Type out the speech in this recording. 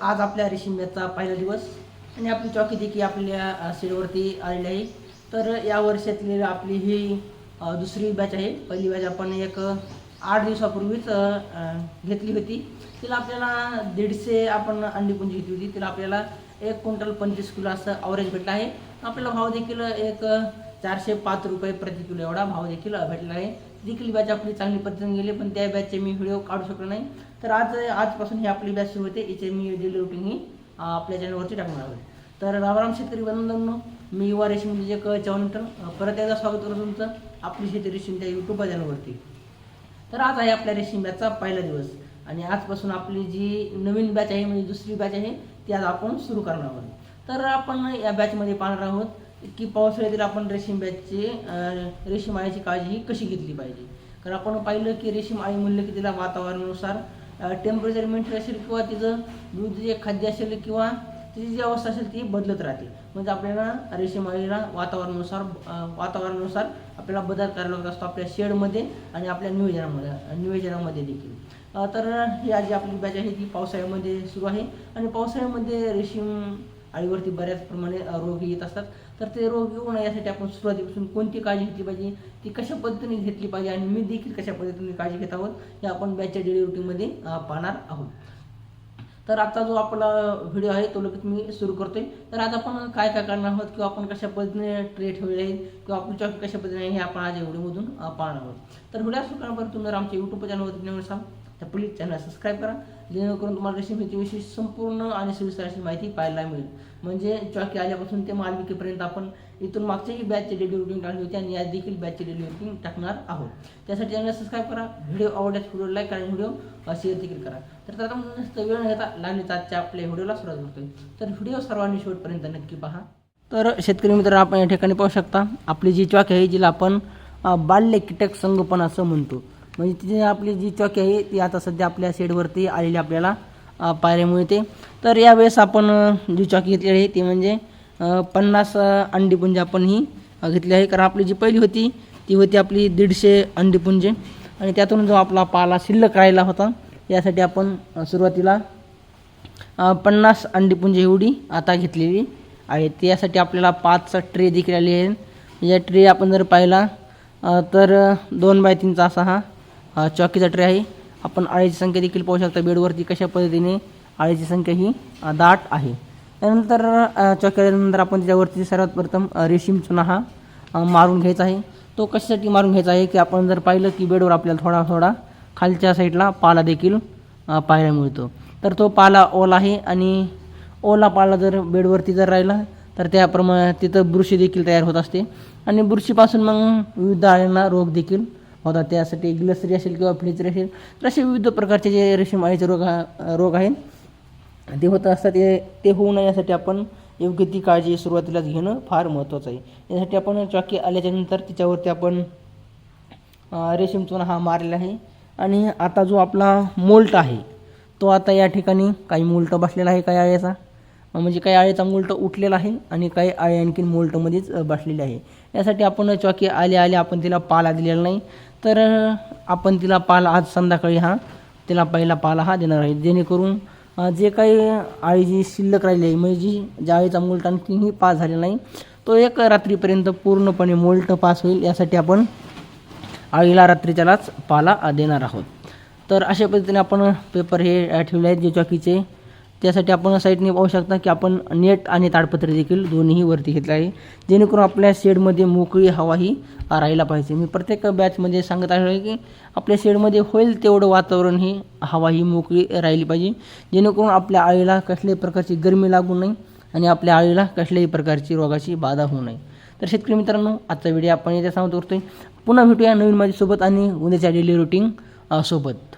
आज आपल्या रेशीम्याचा पहिला दिवस आणि आपली चौकी देखील आपल्या सीडवरती आलेली आहे. तर या वर्षातली आपली ही दुसरी बॅच आहे. पहिली बॅच आपण एक आठ दिवसापूर्वीच घेतली होती. तिला आपल्याला दीडशे आपण अंडीपुंजी घेतली होती. तिला आपल्याला एक क्विंटल पंचवीस किलो असं अवरेज भेटला आहे. आपल्याला भाव देखील एक चारशे पाच रुपये प्रति किलो एवढा भाव देखील भेटला आहे. देखील बॅच आपली चांगली पद्धतीने गेली पण त्या बॅचचे मी व्हिडिओ काढू शकलो नाही. तर आज आजपासून ही आपली बॅच सुरू होते. याचे मी डेली रुटीन ही आपल्या चॅनलवरती टाकणार आहोत तर रामराम शेतकरी बंधूंनो मी युवा रेशीम म्हणजे एक चव्हाण परत एकदा स्वागत करतो तुमचं आपली शेती रेशीम त्या यूट्यूब चॅनलवरती तर आज आहे आपल्या रेशीम बॅचचा पहिला दिवस. आणि आजपासून आपली जी नवीन बॅच आहे म्हणजे दुसरी बॅच आहे ती आज आपण सुरू करणार आहोत. तर आपण या बॅचमध्ये पाहणार आहोत की पावसाळ्यातील आपण रेशीम बॅचची रेशीम आळीची काळजी ही कशी घेतली पाहिजे? कारण आपण पाहिलं की रेशीम आळी म्हणलं की तिला वातावरणानुसार टेम्परेचर मेंटेन असेल किंवा तिचं दूध जे खाद्य असेल किंवा तिची जी अवस्था असेल ती बदलत राहते. म्हणजे आपल्याला रेशीम आळीला वातावरणानुसार वातावरणानुसार आपल्याला बदल करायला होत असतो आपल्या शेडमध्ये आणि आपल्या नियोजनामध्ये नियोजनामध्ये देखील. तर ही जी आपली बॅच आहे ती पावसाळ्यामध्ये सुरू आहे. आणि पावसाळ्यामध्ये रेशीम आळीवरती बऱ्याच प्रमाणे रोग येत असतात. तर ते रोग येऊ नये यासाठी आपण सुरुवातीपासून कोणती काळजी घेतली पाहिजे ती कशा पद्धतीने घेतली पाहिजे आणि मी देखील कशा पद्धतीने काळजी घेत आहोत हे आपण बॅचच्या डेली रुटीनमध्ये पाहणार आहोत. तर आता जो आपला व्हिडिओ आहे तो लगेच मी सुरू करतोय. तर आज आपण काय काय करणार आहोत किंवा आपण कशा पद्धतीने ट्रे ठेवले आहेत किंवा आपली चॉक कशा पद्धतीने हे आपण आज व्हिडिओमधून पाहणार आहोत. तर व्हिडिओ सुरू करण्यापर्यंत तुम्ही जर आमच्या यूट्यूब चॅनलवरती नवीन सांग तर प्लीज चॅनल सबस्क्राईब करा. जेणेकरून तुम्हाला रेसिपीविषयी संपूर्ण आणि सविस्तर अशी माहिती पाहायला मिळेल. म्हणजे चॉकी आल्यापासून ते मालविकेपर्यंत आपण इथून मागच्याही बॅचचे डेली रुटीन टाकली होती आणि आज देखील बॅचची डेली रुटीन टाकणार आहोत. त्यासाठी चॅनल सबस्क्राईब करा. व्हिडिओ आवडल्यास व्हिडिओ लाईक करा आणि व्हिडिओ शेअर देखील करा. तर आता आपण जास्त वेळ न घेता लागण्याचा आजच्या आपल्या व्हिडिओला सुरुवात करतोय. तर व्हिडिओ सर्वांनी शेवटपर्यंत नक्की पहा. तर शेतकरी मित्र आपण या ठिकाणी पाहू शकता. आपली जी चॉकी आहे जिला आपण बाल्य कीटक संगोपन असं म्हणतो. म्हणजे तिची आपली जी चॉकी आहे ती आता सध्या आपल्या शेडवरती आलेली आपल्याला पाहायला मिळते. तर यावेळेस आपण जी चॉकी घेतलेली आहे ती म्हणजे पन्नास अंडीपुंजे आपण ही घेतली आहे. कारण आपली जी पहिली होती ती होती आपली दीडशे अंडीपुंजे आणि त्यातून जो आपला पाला शिल्लक राहिला होता यासाठी आपण सुरुवातीला पन्नास अंडीपुंजे एवढी आता घेतलेली आहे. त्यासाठी आपल्याला पाच ट्रे देखील आली आहे या ट्रे आपण जर पाहिला तर दोन बाय तीनचा असा हा चॉकीचा ट्रे आहे. आपण आळीची संख्या देखील पाहू शकता. बेडवरती कशा पद्धतीने आळीची संख्या ही दाट आहे. त्यानंतर अ, चॉकी आल्यानंतर आपण त्याच्यावरती सर्वात प्रथम रेशीम चुना हा मारून घ्यायचा आहे. तो कशासाठी मारून घ्यायचा आहे की आपण जर पाहिलं की बेडवर आपल्याला थोडा थोडा खालच्या साईडला पाला देखील पाहायला मिळतो. तर तो पाला ओला आहे आणि ओला पाला जर बेडवरती जर राहिला तर त्याप्रमाणे तिथं बुरशी देखील तयार होत असते. आणि बुरशीपासून मग विविध आळ्यांना रोग देखील होतात त्यासाठी ग्लसरी असेल किंवा फ्लिचरी असेल तर असे विविध प्रकारचे जे रेशीम आळीचे रोग हा- रोग आहेत. ते होत असतात ते ते होऊ नये यासाठी आपण योग्य ती काळजी सुरुवातीलाच घेणं फार महत्त्वाचं आहे. यासाठी आपण चॉकी आल्याच्यानंतर तिच्यावरती आपण रेशीम चुना हा मारलेला आहे. आणि आता जो आपला मोल्ट आहे तो आता या ठिकाणी काही मोल्ट बसलेला आहे काही आळ्याचा. म्हणजे काही आळ्याचा मोल्ट उठलेला आहे आणि काही आळे आणखीन मोल्टमध्येच बसलेले आहे. यासाठी आपण चॉकी आले आले आपण तिला पाला दिलेला नाही. तर आपण तिला पाला आज संध्याकाळी हा तिला पहिला पाला हा देणार आहे. जेणेकरून जे काही आळी जी शिल्लक राहिली आहे म्हणजे जी ज्या आळीचा मोल्ट आणखीही पास झालेला नाही तो एक रात्रीपर्यंत पूर्णपणे मोल्ट पास होईल यासाठी आपण आळीला रात्रीच्यालाच पाला देणार आहोत. तर अशा पद्धतीने आपण पेपर हे ठेवले आहेत जे चॉकीचे त्यासाठी आपण साईडने पाहू शकता की आपण नेट आणि ताडपत्र देखील दोन्हीही वरती घेतलं आहे. जेणेकरून आपल्या शेडमध्ये मोकळी हवा ही राहायला पाहिजे. मी प्रत्येक बॅचमध्ये सांगत आहे की आपल्या शेडमध्ये होईल तेवढं वातावरण ही हवा ही मोकळी राहिली पाहिजे. जेणेकरून आपल्या आळीला कसल्याही प्रकारची गरमी लागू नये आणि आपल्या आळीला कसल्याही प्रकारची रोगाची बाधा होऊ नये. तर शेतकरी मित्रांनो आजचा व्हिडिओ आपण येत्या सांगत करतोय. पुन्हा भेटूया नवीन माझ्यासोबत आणि उद्याच्या डेली रुटीन सोबत.